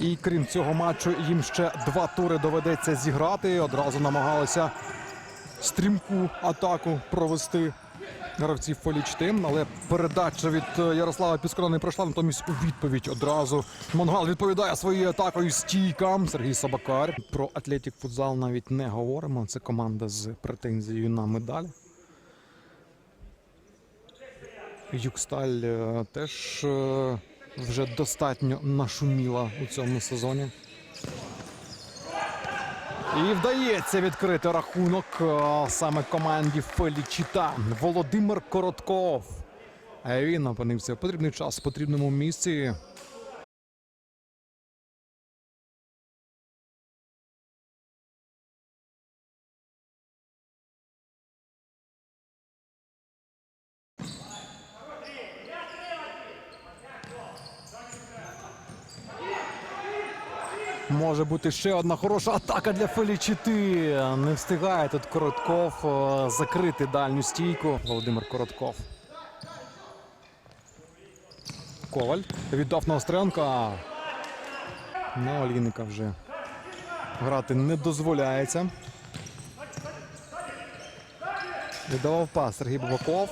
І крім цього матчу, їм ще два тури доведеться зіграти. Одразу намагалися стрімку атаку провести гравці Фолічти. Але передача від е, Ярослава Піскона не пройшла. Натомість у відповідь одразу Монгал відповідає своєю атакою стійкам. Сергій Сабакар. Про Атлетік футзал навіть не говоримо. Це команда з претензією на медаль. Юксталь е, теж е, вже достатньо нашуміла у цьому сезоні. І вдається відкрити рахунок е, саме команді Фелічіта. Володимир Коротков. Він опинився в потрібний час в потрібному місці. Може бути ще одна хороша атака для Фелічити. Не встигає тут Коротков е, закрити дальню стійку. Володимир Коротков. Коваль віддав на Остренка. На Олійника вже грати не дозволяється. Віддавав пас Сергій Бабаков.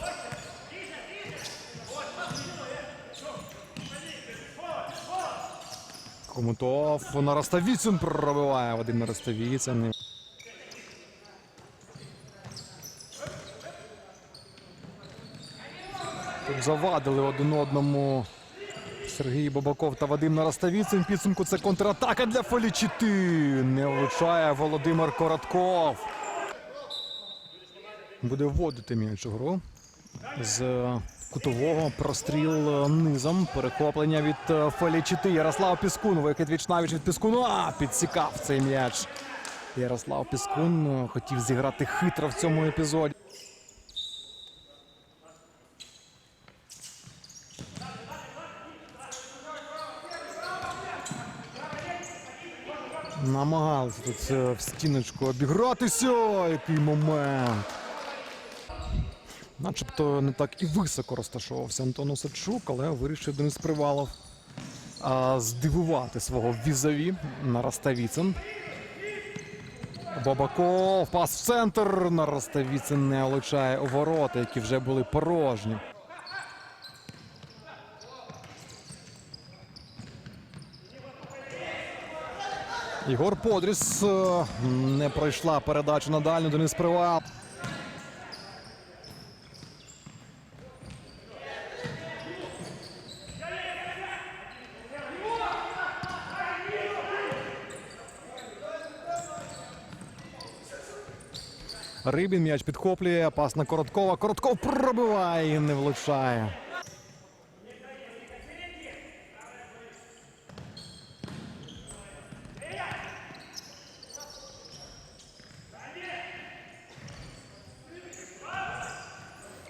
Комутов на Роставіцин пробиває Вадим на. Тут завадили один одному Сергій Бабаков та Вадим Нароставіцин. Підсумку це контратака для Фолічити. Не влучає Володимир Коротков. Буде вводити м'яч гру з кутового простріл е, низом. Перехоплення від е, Фелічити. Ярослав Піскун. Викид віч навіч від Піскуна. Підсікав цей м'яч. Ярослав Піскун е, хотів зіграти хитро в цьому епізоді. Намагалися тут в стіночку обігратися. Який момент. Начебто не так і високо розташовувався Антон Осадчук, але вирішив Денис Привалов а, здивувати свого візаві на Роставіцин. Бабаков, пас в центр. На Роставіцин не влучає у ворота, які вже були порожні. Ігор Подріс е, не пройшла передача на дальню. Денис Привал. Рибін м'яч підхоплює. Пас на Короткова. Коротков пробиває і не влучає.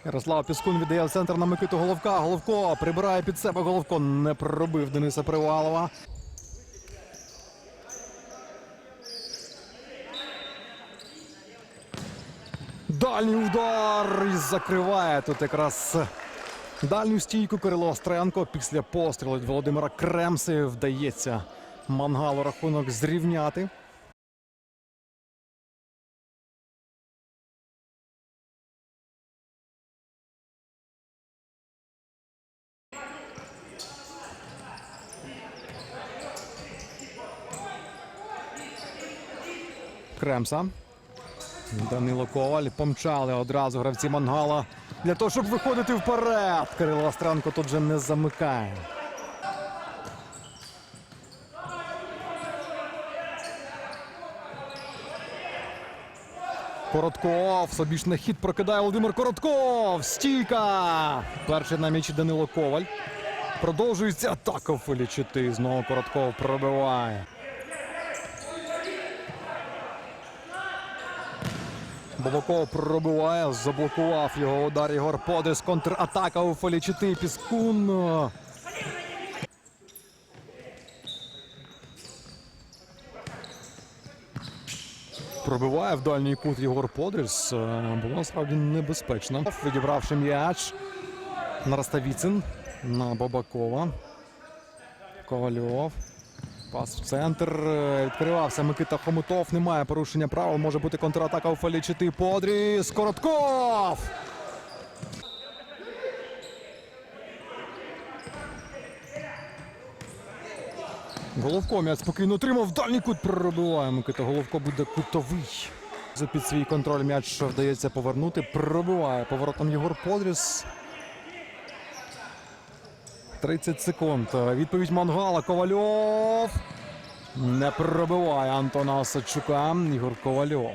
Ярослав Піскун віддає в центр на Микиту Головка. Головко прибирає під себе Головко. Не пробив Дениса Привалова. Дальній удар і закриває тут якраз дальню стійку Кирило Остренко. Після пострілу від Володимира Кремси вдається мангалу рахунок зрівняти. Кремса. Данило Коваль помчали одразу гравці Мангала для того, щоб виходити вперед. Кирило Остренко тут же не замикає. Коротков. Собі ж на хід прокидає Володимир Коротков. Стійка. Перший на м'ячі Данило Коваль. Продовжується атака Фелічити. Знову Коротков пробиває. Бабаков пробиває, заблокував його удар Ігор Подис. Контратака у Фелічити. Піскун. Пробиває в дальній кут Єгор Подріс. Е, Було насправді небезпечно. Відібравши м'яч на Роставіцин, на Бабакова. Ковальов. Пас в центр. е, Відкривався Микита Хомутов. Немає порушення правил. Може бути контратака у Фелічити. Подріс. Коротков. Головко м'яч спокійно отримав. Дальній кут пробиває. Микита Головко буде кутовий. За під свій контроль м'яч вдається повернути. Пробиває поворотом Єгор Подріс. 30 секунд. Відповідь Мангала. Ковальов. Не пробиває Антона Осадчука. Ігор Ковальов.